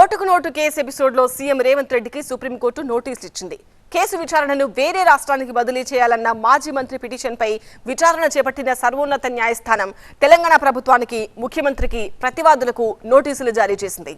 ఓటుకు note case ఎపిసోడ్లో CM Revanth రెడ్డికి సుప్రీంకోర్టు నోటీసులు ఇచ్చింది. కేసు విచారణను వేరే రాష్ట్రానికి బదిలీ చేయాలన్న మాజీ మంత్రి పిటిషన్పై విచారణ చేపట్టిన సర్వోన్నత న్యాయస్థానం తెలంగాణ ప్రభుత్వానికి ముఖ్యమంత్రికి ప్రతివాదులకు నోటీసులు జారీ చేసింది.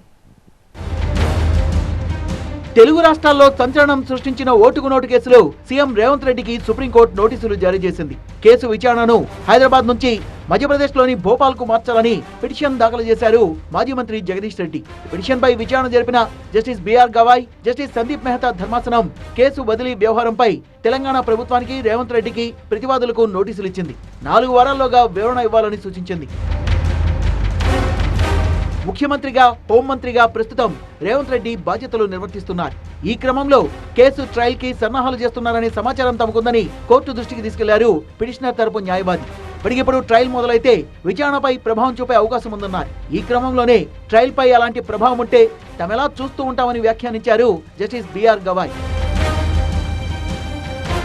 తెలుగు రాష్ట్రాల్లో సంచలనం సృష్టించిన ఓటుకు నోటు కేసులో సీఎం రేవంత్ రెడ్డికి సుప్రీంకోర్టు నోటీసులు జారీ చేసింది. కేసు విచారణను హైదరాబాద్ నుంచి మధ్యప్రదేశ్లోని భోపాల్కు మార్చాలని పిటిషన్ దాఖలు చేశారు మాజీ మంత్రి జగదీష్ రెడ్డి. పిటిషన్ పై విచారణ జరిపిన justice B R Gavai justice Sandeep Mehta ధర్మాసనం కేసు బదిలీ వ్యవహారంపై తెలంగాణ ప్రభుత్వానికి రేవంత్ రెడ్డికి ప్రతివాదులకు నోటీసులు ఇచ్చింది నాలుగు వారాల్లోగా వివరణ ఇవ్వాలని సూచించింది. ముఖ్యమంత్రిగా హోంమంత్రిగా ప్రస్తుతం రేవంత్ రెడ్డి బాధ్యతలు నిర్వర్తిస్తున్నారు. ఈ క్రమంలో కేసు ట్రయల్కి సన్నాహాలు చేస్తున్నారనే సమాచారం తమకుందని కోర్టు దృష్టికి తీసుకెళ్ళారు పిటిషనర్ తరపు న్యాయవాది. ఇప్పటికిప్పుడు ట్రయల్ మొదలైతే విచారణపై ప్రభావం చూపే అవకాశం ఉందన్నారు. ఈ క్రమంలోనే ట్రయల్ పై అలాంటి ప్రభావం ఉంటే తమెలా చూస్తూ ఉంటామని వ్యాఖ్యానించారు జస్టిస్ బిఆర్ గవాయ్.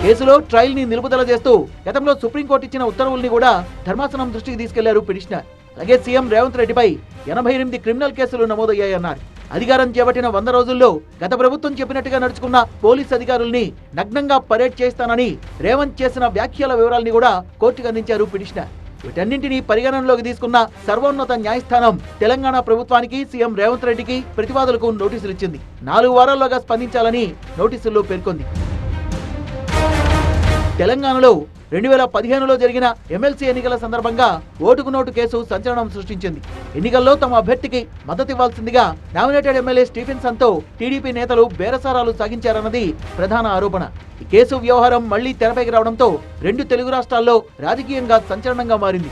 కేసులో ట్రయల్ని నిలుపుదల చేస్తూ గతంలో సుప్రీంకోర్టు ఇచ్చిన ఉత్తర్వుల్ని కూడా ధర్మాసనం దృష్టికి తీసుకెళ్ళారు పిటిషనర్. అలాగే సీఎం రేవంత్ రెడ్డిపై ఎనభై ఎనిమిది క్రిమినల్ కేసులు నమోదయ్యాయన్నారు. అధికారం చేపట్టిన వంద రోజుల్లో గత ప్రభుత్వం చెప్పినట్టుగా నడుచుకున్న పోలీస్ అధికారుల్ని నగ్నంగా పరేడ్ చేస్తానని రేవంత్ చేసిన వ్యాఖ్యల వివరాల్ని కూడా కోర్టుకు అందించారు పిటిషనర్. వీటన్నింటినీ పరిగణనలోకి తీసుకున్న సర్వోన్నత న్యాయస్థానం తెలంగాణ ప్రభుత్వానికి సీఎం రేవంత్ రెడ్డికి ప్రతివాదులకు నోటీసులు ఇచ్చింది. నాలుగు వారాల్లోగా స్పందించాలని నోటీసుల్లో పేర్కొంది. తెలంగాణలో రెండు వేల పదిహేనులో జరిగిన ఎమ్మెల్సీ ఎన్నికల సందర్భంగా ఓటుకు నోటు కేసు సంచలనం సృష్టించింది. ఎన్నికల్లో తమ అభ్యర్థికి మద్దతివ్వాల్సిందిగా నామినేటెడ్ ఎమ్మెల్యే స్టీఫెన్సన్తో టీడీపీ నేతలు బేరసారాలు సాగించారన్నది ప్రధాన ఆరోపణ. ఈ కేసు వ్యవహారం మళ్ళీ తెరపైకి రావడంతో రెండు తెలుగు రాష్ట్రాల్లో రాజకీయంగా సంచలనంగా మారింది.